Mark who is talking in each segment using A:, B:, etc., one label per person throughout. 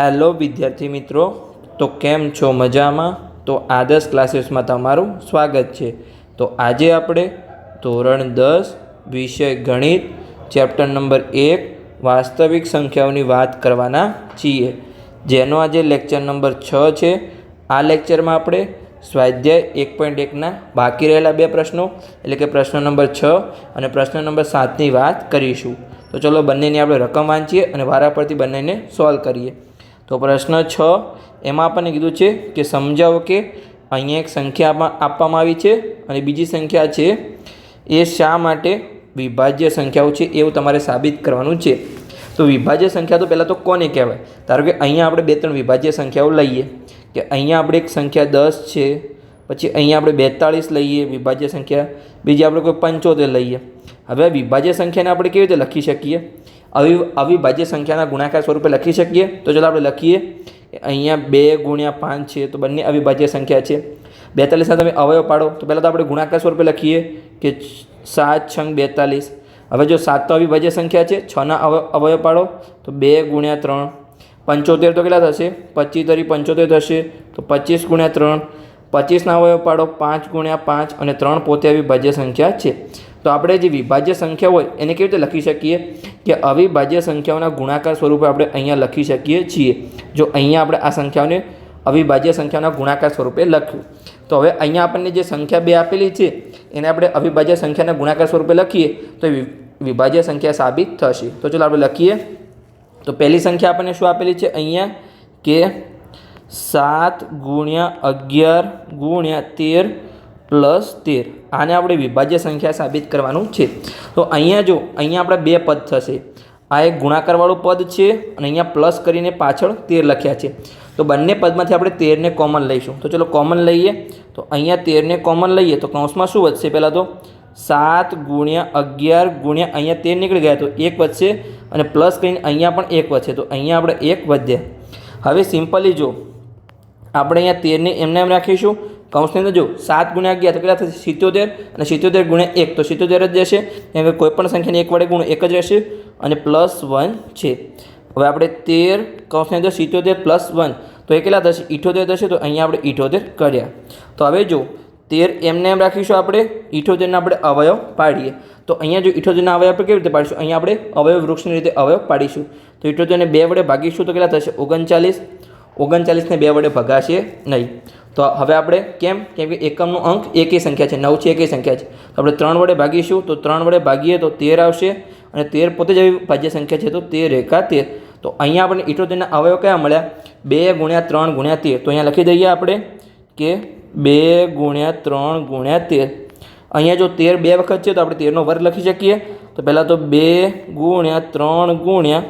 A: Hello વિદ્યાર્થી મિત્રો. તો કેમ છો? મજામાં? તો આદર્શ ક્લાસીસમાં તમારું સ્વાગત છે. તો આજે આપણે ધોરણ દસ, વિષય ગણિત, ચેપ્ટર નંબર એક, વાસ્તવિક સંખ્યાઓની વાત કરવાના છીએ. જેનો આજે લેક્ચર નંબર છ છે. આ લેક્ચરમાં આપણે સ્વાધ્યાય એક પોઈન્ટ એકના બાકી રહેલા બે પ્રશ્નો, એટલે કે પ્રશ્ન નંબર છ અને પ્રશ્ન નંબર સાતની વાત કરીશું. તો ચલો બંનેની આપણે રકમ વાંચીએ અને વારા પરથી બંનેને સોલ્વ કરીએ. તો પ્રશ્ન છ, એમાં આપણને કીધું છે કે સમજાવો કે અહીંયા એક સંખ્યા આપવામાં આવી છે અને બીજી સંખ્યા છે, એ શા માટે વિભાજ્ય સંખ્યાઓ છે એવું તમારે સાબિત કરવાનું છે. તો વિભાજ્ય સંખ્યા તો પહેલાં તો કોને કહેવાય? ધારો કે અહીંયા આપણે બે ત્રણ વિભાજ્ય સંખ્યાઓ લઈએ, કે અહીંયા આપણે એક સંખ્યા દસ છે, પછી અહીંયા આપણે બેતાળીસ લઈએ વિભાજ્ય સંખ્યા, બીજી આપણે કોઈ પંચોતેર લઈએ. હવે વિભાજ્ય સંખ્યાને આપણે કેવી રીતે લખી શકીએ? અવિ અવિભાજ્ય સંખ્યાના ગુણાકાર સ્વરૂપે લખી શકીએ. તો ચલો આપણે લખીએ. અહીંયા બે ગુણ્યા પાંચ છે, તો બંને અવિભાજ્ય સંખ્યા છે. બેતાલીસના તમે અવયવ પાડો. તો પહેલાં તો આપણે ગુણાકાર સ્વરૂપે લખીએ કે સાત છંગ બેતાલીસ. હવે જો સાત તો અવિભાજ્ય સંખ્યા છે છના અવ, અવયવ પાડો. તો બે ગુણ્યા ત્રણ. પંચોતેર તો કેટલા થશે? પચીસ તરી પંચોતેર થશે. તો પચીસ ગુણ્યા ત્રણ. પચીસના અવયવ પાડો, પાંચ ગુણ્યા પાંચ અને ત્રણ પોતે અવિભાજ્ય સંખ્યા છે. તો આપણે જે વિભાજ્ય સંખ્યા હોય એને કેવી રીતે લખી શકીએ? કે અવિભાજ્ય સંખ્યાઓના ગુણાકાર સ્વરૂપે આપણે અહીંયા લખી શકીએ છીએ. જો અહીંયા આપણે આ સંખ્યાઓને અવિભાજ્ય સંખ્યાઓના ગુણાકાર સ્વરૂપે લખ્યું તો હવે અહીંયા આપણને જે સંખ્યા બે આપેલી છે, એને આપણે અવિભાજ્ય સંખ્યાના ગુણાકાર સ્વરૂપે લખીએ, તો વિભાજ્ય સંખ્યા સાબિત થશે. તો ચલો આપણે લખીએ. તો પહેલી સંખ્યા આપણને શું આપેલી છે? અહીંયા કે સાત ગુણ્યા અગિયાર ગુણ્યા તેર પ્લસ તેર. આને આપણે વિભાજ્ય સંખ્યા સાબિત કરવાનું છે. તો અહીંયા જો, અહીંયા આપણે બે પદ થશે. આ એક ગુણાકારવાળું પદ છે અને અહીંયા પ્લસ કરીને પાછળ તેર લખ્યા છે. તો બંને પદમાંથી આપણે તેરને કોમન લઈશું. તો ચલો કોમન લઈએ. તો અહીંયા તેરને કોમન લઈએ તો કૌંસમાં શું વધશે પહેલાં તો? સાત ગુણ્યા અગિયાર ગુણ્યા અહીંયા તેર નીકળી ગયા. તો એક વધશે અને પ્લસ કરીને અહીંયા પણ એક વધશે. તો અહીંયા આપણે એક વધ્યા. હવે સિમ્પલી જો, આપણે અહીંયા તેરને એમને એમ રાખીશું. કૌંસની અંદર જો સાત ગુણ્યા અગિયાર, તો કેટલા થશે? સિત્યોતેર. અને સિત્યોતેર ગુણ્યા એક, તો સિત્યોતેર જ જશે હવે કે કોઈ પણ સંખ્યાને એક વડે ગુણ એક જ રહેશે. અને પ્લસ વન છે. હવે આપણે તેર કૌંસની અંદર સિત્યોતેર પ્લસ વન, તો એ કેટલા થશે? ઇઠોતેર થશે, તો અહીંયા આપણે ઇઠોતેર કર્યા. તો હવે જો તેર એમને એમ રાખીશું આપણે, ઇઠોતેરના આપણે અવયવ પાડીએ. તો અહીંયા જો ઇઠોતેરના અવયવ આપણે કેવી રીતે પાડીશું? અહીંયા આપણે અવયવ વૃક્ષની રીતે અવયવ પાડીશું. તો ઇઠોતેરને બે વડે ભાગીશું, તો કેટલા થશે? ઓગણચાલીસ. ઓગણચાલીસને બે વડે ભગાશે નહીં. તો હવે આપણે કેમ? કેમ કે એકમનો અંક એકી સંખ્યા છે, નવ છે એકી સંખ્યા છે. તો આપણે ત્રણ વડે ભાગીશું, તો ત્રણ વડે ભાગીએ તો તેર આવશે અને તેર પોતે જ ભાજ્ય સંખ્યા છે, તો તેર એકા તેર. તો અહીંયા આપણને ઇઠોતેરના અવયવ કયા મળ્યા? બે ગુણ્યા ત્રણ ગુણ્યા તેર. તો અહીંયા લખી દઈએ આપણે કે બે ગુણ્યા ત્રણ ગુણ્યા તેર. અહીંયા જો તેર બે વખત છે તો આપણે તેરનો વર્ગ લખી શકીએ. તો પહેલાં તો બે ગુણ્યા ત્રણ ગુણ્યા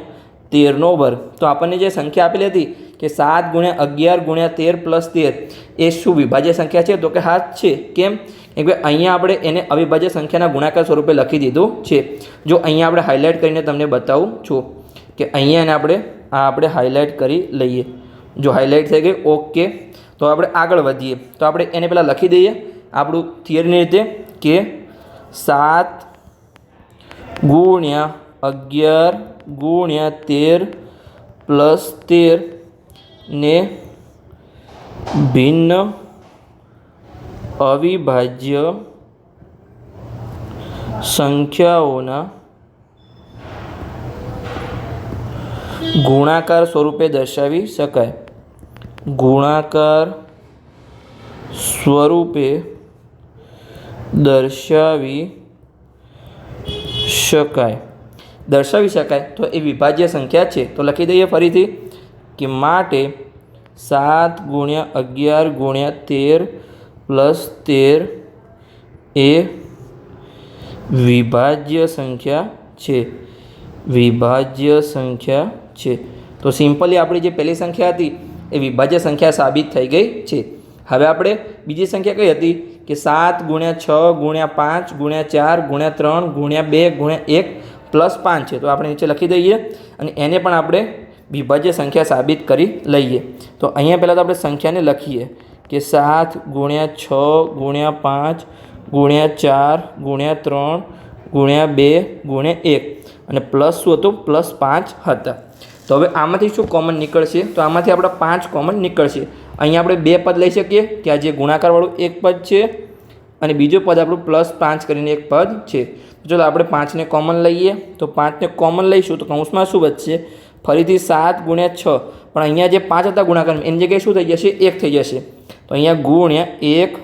A: તેરનો વર્ગ. તો આપણને જે સંખ્યા આપેલી હતી કે સાત ગુણ્યા અગિયાર ગુણ્યા તેર પ્લસ તેર એ શું વિભાજ્ય સંખ્યા છે? તો કે હા, છે. કેમ? કે અહીંયા આપણે એને અવિભાજ્ય સંખ્યાના ગુણાકાર સ્વરૂપે લખી દીધું છે. જો અહીંયા આપણે હાઇલાઇટ કરીને તમને બતાવું છું કે અહીંયા એને આપણે, આ આપણે હાઇલાઇટ કરી લઈએ. જો હાઇલાઇટ થઈ ગઈ ઓકે તો આપણે આગળ વધીએ. તો આપણે એને પહેલાં લખી દઈએ આપણું થિયરીની રીતે કે સાત ગુણ્યા અગિયાર ગુણ્યા તેર પ્લસ તેર ને ભિન્ન અવિભાજ્ય સંખ્યાઓના ગુણાકાર સ્વરૂપે દર્શાવી શકાય. ગુણાકાર સ્વરૂપે દર્શાવી શકાય. દર્શાવી શકાય તો એ વિભાજ્ય સંખ્યા છે. તો લખી દઈએ ફરીથી. કે માટે સાત ગુણ્યા અગિયાર ગુણ્યા તેર પ્લસ તેર એ વિભાજ્ય સંખ્યા છે. વિભાજ્ય સંખ્યા છે. તો સિમ્પલી આપણી જે પહેલી સંખ્યા હતી, એ વિભાજ્ય સંખ્યા સાબિત થઈ ગઈ છે. હવે આપણે બીજી સંખ્યા કઈ હતી? કે સાત ગુણ્યા છ ગુણ્યા પાંચ ગુણ્યા ચાર ગુણ્યા ત્રણ ગુણ્યા બે ગુણ્યા એક પ્લસ પાંચ છે. તો આપણે નીચે લખી દઈએ અને એને પણ આપણે વિભાજ્ય સંખ્યા સાબિત કરી લઈએ. તો અહીંયા પહેલાં તો આપણે સંખ્યાને લખીએ કે સાત ગુણ્યા છ ગુણ્યા પાંચ ગુણ્યા ચાર ગુણ્યા ત્રણ ગુણ્યા બે ગુણ્યા એક. અને પ્લસ શું હતું? પ્લસ પાંચ હતા. તો હવે આમાંથી શું કોમન નીકળશે? તો આમાંથી આપણા પાંચ કોમન નીકળશે. અહીંયા આપણે બે પદ લઈ શકીએ કે આ જે ગુણાકારવાળું એક પદ છે અને બીજું પદ આપણું પ્લસ પાંચ કરીને એક પદ છે. તો ચલો આપણે પાંચને કોમન લઈએ. તો પાંચને કોમન લઈશું તો કૌંસમાં શું વધશે? ફરીથી સાત ગુણ્યા છ. પણ અહીંયા જે પાંચ હતા ગુણાકાર એની જગ્યાએ શું થઈ જશે? એક થઈ જશે. તો અહીંયા ગુણ્યા એક,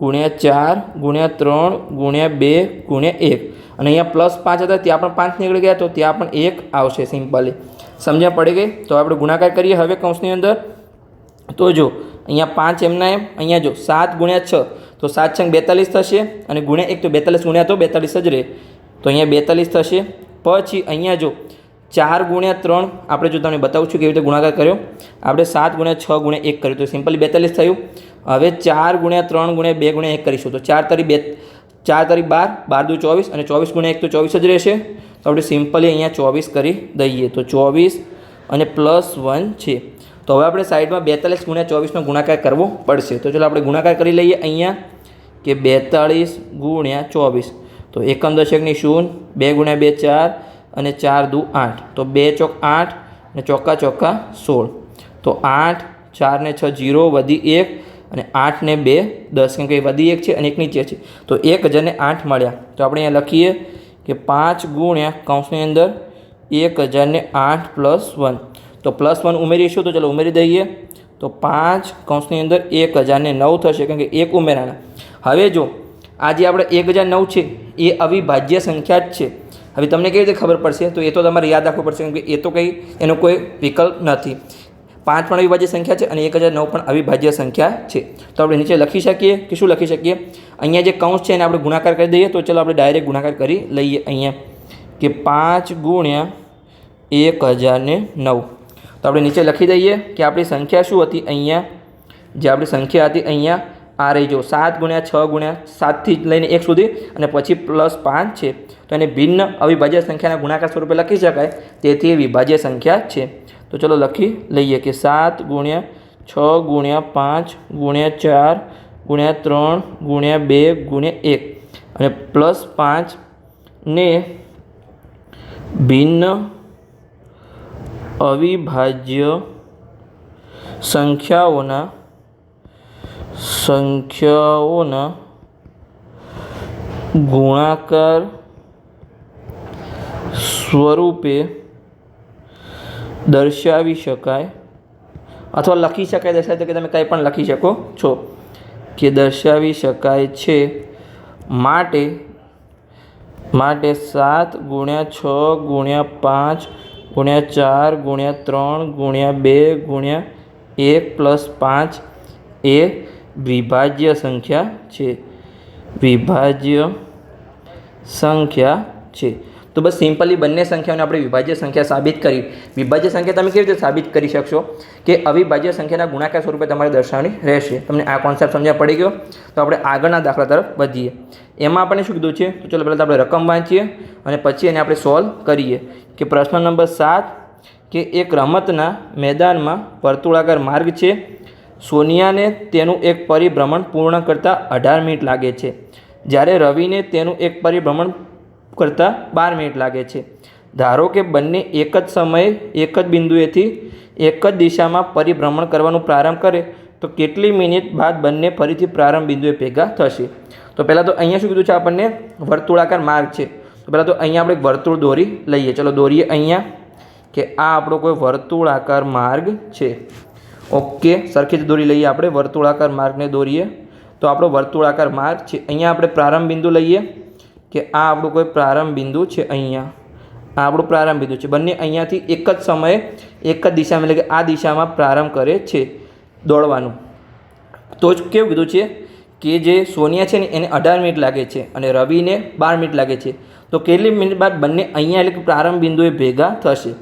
A: ગુણ્યા ચાર, ગુણ્યા ત્રણ, ગુણ્યા બે, ગુણ્યા એક. અને અહીંયા પ્લસ પાંચ હતા, ત્યાં પણ પાંચ નીકળી ગયા, તો ત્યાં પણ એક આવશે સિમ્પલી. સમજ્યા પડી ગઈ? તો આપણે ગુણાકાર કરીએ હવે કૌંસની અંદર. તો જો, અહીંયા પાંચ એમના એમ, અહીંયા જો, સાત ગુણ્યા છ. તો સાત છંગ બેતાલીસ થશે, અને ગુણ્યા એક તો બેતાલીસ ગુણ્યા તો બેતાલીસ જ રહે. તો અહીંયા બેતાલીસ થશે. પછી અહીંયા જો ચાર ગુણ્યા ત્રણ આપણે જો તમને બતાવું છું કેવી રીતે ગુણાકાર કર્યો. આપણે સાત ગુણ્યા છ ગુણ્યા એક કર્યું. તો સિમ્પલી બેતાલીસ થયું. હવે ચાર ગુણ્યા ત્રણ ગુણ્યા બે ગુણ્યા એક કરીશું. તો ચાર તારી બે, ચાર તારીખ બાર બાર દુ ચોવીસ અને ચોવીસ ગુણ્યા એક તો ચોવીસ જ રહેશે. તો આપણે સિમ્પલી અહીંયા ચોવીસ કરી દઈએ. તો ચોવીસ અને પ્લસ વન છે. તો હવે આપણે સાઈડમાં બેતાલીસ ગુણ્યા ચોવીસનો ગુણાકાર કરવો પડશે. તો ચલો આપણે ગુણાકાર કરી લઈએ અહીંયા કે બેતાળીસ ગુણ્યા ચોવીસ. તો એકમ દશકની શૂન્ય, બે ગુણ્યા બે ચાર અને ચાર દુ આઠ. તો બે ચોક આઠ અને ચોક્કા ચોક્કા સોળ. તો આઠ, ચાર ને છ જીરો વધી એક અને આઠ ને બે દસ. કેમ કે વધી એક છે અને એક નીચે છે. તો એક હજારને આઠ મળ્યા. તો આપણે અહીંયા લખીએ કે પાંચ ગુણ્યા કૌંસની અંદર એક હજારને આઠ પ્લસ વન. તો પ્લસ વન ઉમેરીશું તો ચલો ઉમેરી દઈએ. તો પાંચ કૌંસની અંદર એક હજારને નવ થશે કારણ કે એક ઉમેરાણા. હવે જો આજે આપણે એક હજાર નવ છે, એ અવિભાજ્ય સંખ્યા જ છે. હવે તમને કેવી રીતે ખબર પડશે? તો એ તો તમારે યાદ રાખવું પડશે કે એ તો કંઈ એનો કોઈ વિકલ્પ નથી. પાંચ પણ અવિભાજ્ય સંખ્યા છે અને એક હજાર નવ પણ અવિભાજ્ય સંખ્યા છે. તો આપણે નીચે લખી શકીએ કે શું લખી શકીએ? અહીંયા જે કૌંસ છે એને આપણે ગુણાકાર કરી દઈએ તો ચલો આપણે ડાયરેક્ટ ગુણાકાર કરી લઈએ અહીંયા. કે પાંચ ગુણ્યા એક હજારને નવ. તો આપણે નીચે લખી દઈએ કે આપણી સંખ્યા શું હતી અહીંયા? જે આપણી સંખ્યા હતી અહીંયા આ રહી જો સાત ગુણ્યા છ ગુણ્યા સાતથી લઈને એક સુધી અને પછી પ્લસ પાંચ છે. તો એને ભિન્ન અવિભાજ્ય સંખ્યાના ગુણાકાર સ્વરૂપે લખી શકાય. તેથી એ વિભાજ્ય સંખ્યા છે. તો ચલો લખી લઈએ કે સાત ગુણ્યા છ ગુણ્યા પાંચ ગુણ્યા ચાર ગુણ્યા ત્રણ ગુણ્યા બે ગુણ્યા એક. અને પ્લસ પાંચને ભિન્ન અવિભાજ્ય સંખ્યાઓના સંખ્યાઓના ગુણાકાર સ્વરૂપે દર્શાવી શકાય અથવા લખી શકાય, દર્શાવે કે તમે કંઈ પણ લખી શકો છો. કે દર્શાવી શકાય છે માટે માટે સાત ગુણ્યા છ ગુણ્યા પાંચ ગુણ્યા ચાર ગુણ્યા ત્રણ ગુણ્યા બે ગુણ્યા એક પ્લસ પાંચ એ વિભાજ્ય સંખ્યા છે. વિભાજ્ય સંખ્યા છે. તો બસ સિમ્પલી બંને સંખ્યાઓને આપણે વિભાજ્ય સંખ્યા સાબિત કરી. વિભાજ્ય સંખ્યા તમે કેવી રીતે સાબિત કરી શકશો? કે અવિભાજ્ય સંખ્યાના ગુણાકાર સ્વરૂપે તમારે દર્શાવવાની રહેશે. તમને આ કોન્સેપ્ટ સમજ્યા પડી ગયો. તો આપણે આગળના દાખલા તરફ વધીએ. એમાં આપણે શું કીધું છે? તો ચલો પહેલાં આપણે રકમ વાંચીએ અને પછી એને આપણે સોલ્વ કરીએ. કે પ્રશ્ન નંબર સાત, કે એક રમતના મેદાનમાં વર્તુળાકાર માર્ગ છે. સોનિયાને તેનું એક પરિભ્રમણ પૂર્ણ કરતાં અઢાર મિનિટ લાગે છે. જ્યારે રવિને તેનું એક પરિભ્રમણ કરતાં બાર મિનિટ લાગે છે. ધારો કે બંને એક જ સમયે એક જ બિંદુએથી એક જ દિશામાં પરિભ્રમણ કરવાનું પ્રારંભ કરે, તો કેટલી મિનિટ બાદ બંને ફરીથી પ્રારંભ બિંદુએ ભેગા થશે? તો પહેલાં તો અહીંયા શું કીધું છે આપણને? વર્તુળાકાર માર્ગ છે. તો પહેલાં તો અહીંયા આપણે વર્તુળ દોરી લઈએ. ચલો દોરીએ અહીંયા કે આ આપણો કોઈ વર્તુળાકાર માર્ગ છે. ઓકે, સરખી જ દોરી લઈએ આપણે, વર્તુળાકાર માર્ગને દોરીએ. તો આપણો વર્તુળાકાર માર્ગ છે, અહીંયા આપણે પ્રારંભ બિંદુ લઈએ કે આ આપણું કોઈ પ્રારંભ બિંદુ છે અહીંયા. આ આપણું પ્રારંભ બિંદુ છે, બંને અહીંયાથી એક જ સમયે, એક જ દિશામાં, એટલે કે આ દિશામાં પ્રારંભ કરે છે દોડવાનું. તો જ કેવું કીધું છે કે જે સોનિયા છે ને, એને અઢાર મિનિટ લાગે છે અને રવિને બાર મિનિટ લાગે છે. તો કેટલી મિનિટ બાદ બંને અહીંયા, એટલે કે પ્રારંભ બિંદુએ ભેગા થશે?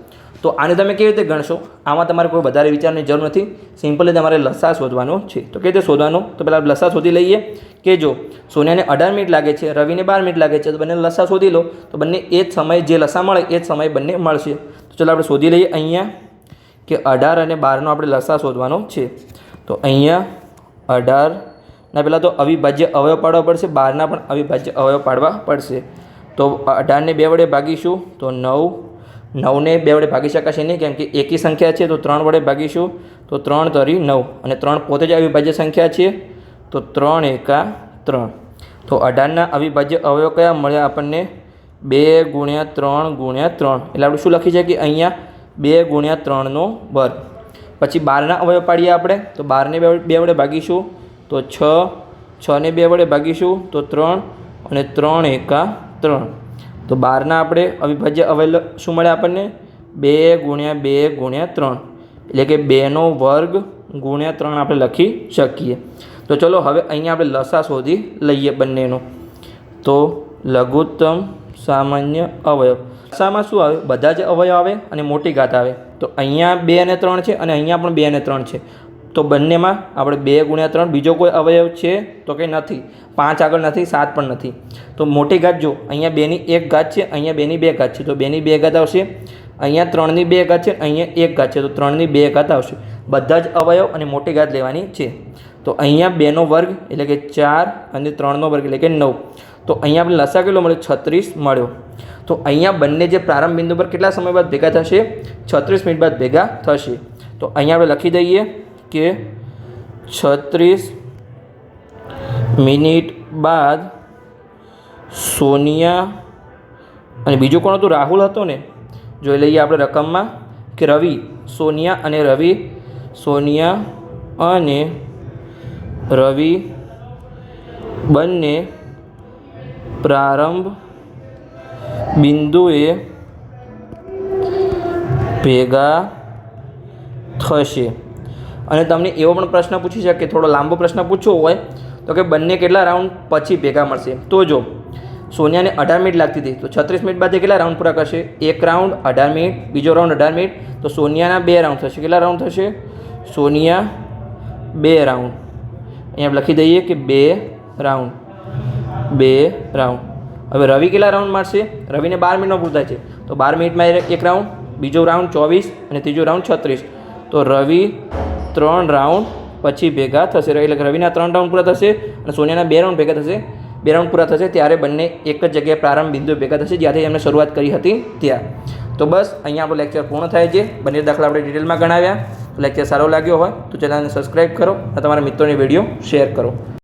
A: તો આને તમે કેવી રીતે ગણશો? આમાં તમારે કોઈ વધારે વિચારની જરૂર નથી. સિમ્પલી તમારે લસા શોધવાનો છે. તો કેવી રીતે શોધવાનો? તો પહેલાં લસા શોધી લઈએ કે જો સોનિયાને અઢાર મિનિટ લાગે છે, રવિને બાર મિનિટ લાગે છે, તો બંને લસા શોધી લો. તો બંને એ જ સમયે, જે લસા મળે એ જ સમયે બંને મળશે. તો ચાલો આપણે શોધી લઈએ અહીંયા કે અઢાર અને બારનો આપણે લસા શોધવાનો છે. તો અહીંયા અઢારના પહેલાં તો અવિભાજ્ય અવયવ પાડવા પડશે, બારના પણ અવિભાજ્ય અવયવ પાડવા પડશે. તો અઢારને બે વડે ભાગીશું. તો નવ નવને બે વડે ભાગી શકાશે નહીં, કેમ કે એકી સંખ્યા છે, તો ત્રણ વડે ભાગીશું, તો ત્રણ તરી નવ, અને ત્રણ પોતે જ અવિભાજ્ય સંખ્યા છે, તો ત્રણ એકા ત્રણ. તો અઢારના અવિભાજ્ય અવયવ કયા મળ્યા આપણને? બે ગુણ્યા ત્રણ ગુણ્યા ત્રણ. એટલે આપણે શું લખી કે અહીંયા બે ગુણ્યા ત્રણનો વર્ગ. પછી બારના અવયવ પાડીએ આપણે, તો બારને બે બે વડે ભાગીશું, તો છ, છને બે વડે ભાગીશું, તો ત્રણ, અને ત્રણ એકા ત્રણ. તો બારના આપણે અવિભાજ્ય અવયવ શું મળે આપણને? બે ગુણ્યા બે ગુણ્યા ત્રણ. એટલે કે બેનો વર્ગ ગુણ્યા ત્રણ આપણે લખી શકીએ. તો ચલો હવે અહીંયા આપણે લસા શોધી લઈએ બંનેનો. તો લઘુત્તમ સામાન્ય અવયવ. લસામાં શું આવે? બધા જ અવયવ આવે અને મોટી ઘાત આવે. તો અહીંયા બે અને ત્રણ છે અને અહીંયા પણ બે અને ત્રણ છે. તો બંનેમાં આપણે બે ગુણ્યા ત્રણ, બીજો કોઈ અવયવ છે તો કંઈ નથી. પાંચ આગળ નથી, સાત પણ નથી. તો મોટી ઘાત જો, અહીંયા બેની એક ઘાત છે, અહીંયા બેની બે ઘાત છે. તો બેની બે ઘાત આવશે, અહીંયા ત્રણની બે ઘાત છે, અહીંયા એક ઘાત છે. તો ત્રણની બે ઘાત આવશે. બધા જ અવયવ અને મોટી ઘાત લેવાની છે. તો અહીંયા બેનો વર્ગ એટલે કે ચાર અને ત્રણનો વર્ગ એટલે કે નવ. તો અહીંયા આપણે લસા કેટલો મળ્યો? છત્રીસ મળ્યો. તો અહીંયા બંને જે પ્રારંભ બિંદુ પર કેટલા સમય બાદ ભેગા થશે? છત્રીસ મિનિટ બાદ ભેગા થશે. તો અહીંયા આપણે લખી દઈએ. કે છત્રીસ મિનિટ બાદ સોનિયા અને બીજું કોણ હતું? રાહુલ હતો ને? જોઈ લઈએ આપણે રકમમાં કે રવિ, સોનિયા અને રવિ, સોનિયા અને રવિ બંને પ્રારંભ બિંદુએ ભેગા થશે. અને તમને એવો પણ પ્રશ્ન પૂછી શકે થોડો લાંબો પ્રશ્ન પૂછવો હોય, તો કે બંને કેટલા રાઉન્ડ પછી ભેગા મળશે? તો જો, સોનિયાને અઢાર મિનિટ લાગતી હતી, તો છત્રીસ મિનિટ બાદ કેટલા રાઉન્ડ પૂરા કરશે? એક રાઉન્ડ, અઢાર મિનિટ, બીજો રાઉન્ડ, અઢાર મિનિટ, તો સોનિયાના બે રાઉન્ડ થશે. કેટલા રાઉન્ડ થશે? સોનિયા, બે રાઉન્ડ. અહીંયા લખી દઈએ કે બે રાઉન્ડ. બે રાઉન્ડ. હવે રવિ કેટલા રાઉન્ડ મારશે? રવિને બાર મિનિટમાં પૂરતા છે. તો બાર મિનિટમાં એક રાઉન્ડ, બીજો રાઉન્ડ ચોવીસ અને ત્રીજો રાઉન્ડ છત્રીસ. તો રવિ ત્રણ રાઉન્ડ પછી ભેગા થશે. એટલે રવિના ત્રણ રાઉન્ડ પૂરા થશે અને સોનિયાના બે રાઉન્ડ ભેગા થશે. બે રાઉન્ડ પૂરા થશે ત્યારે બંને એક જ જગ્યાએ પ્રારંભ બિંદુ ભેગા થશે જ્યાંથી એમણે શરૂઆત કરી હતી ત્યાં. તો બસ, અહીંયા આપણો લેક્ચર પૂર્ણ થાય છે. બંને દાખલા આપણે ડિટેલમાં ગણાવ્યા. લેક્ચર સારો લાગ્યો હોય તો ચેનલને સબસ્ક્રાઈબ કરો અને તમારા મિત્રોની વીડિયો શેર કરો.